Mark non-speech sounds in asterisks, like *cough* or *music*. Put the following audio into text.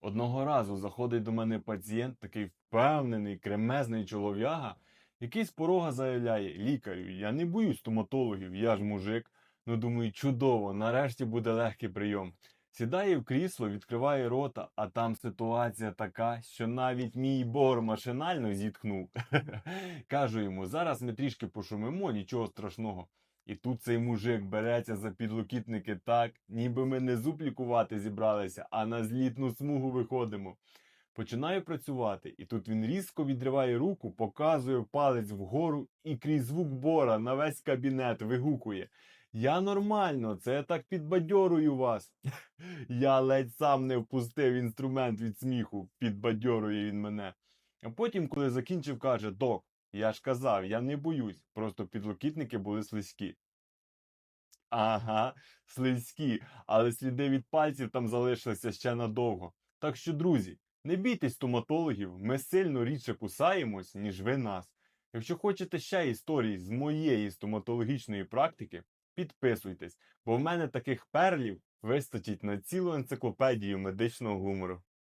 Одного разу заходить до мене пацієнт, такий впевнений, кремезний чолов'яга, який з порога заявляє: лікарю, я не боюсь стоматологів, я ж мужик. Ну думаю, чудово, нарешті буде легкий прийом. Сідає в крісло, відкриває рота, а там ситуація така, що навіть мій бор машинально зітхнув. *laughs* Кажу йому, зараз ми трішки пошумимо, нічого страшного. І тут цей мужик береться за підлокітники так, ніби ми не зуб лікувати зібралися, а на злітну смугу виходимо. Починаю працювати, і тут він різко відриває руку, показує палець вгору і крізь звук бора на весь кабінет вигукує. Я нормально, це я так підбадьорую вас. *laughs* Я ледь сам не впустив інструмент від сміху, підбадьорує він мене. А потім, коли закінчив, каже: Док, я ж казав, я не боюсь, просто підлокітники були слизькі. Ага, слизькі, але сліди від пальців там залишилися ще надовго. Так що, друзі, не бійтесь стоматологів, ми сильно рідше кусаємось, ніж ви нас. Якщо хочете ще історій з моєї стоматологічної практики, підписуйтесь, бо в мене таких перлів вистачить на цілу енциклопедію медичного гумору.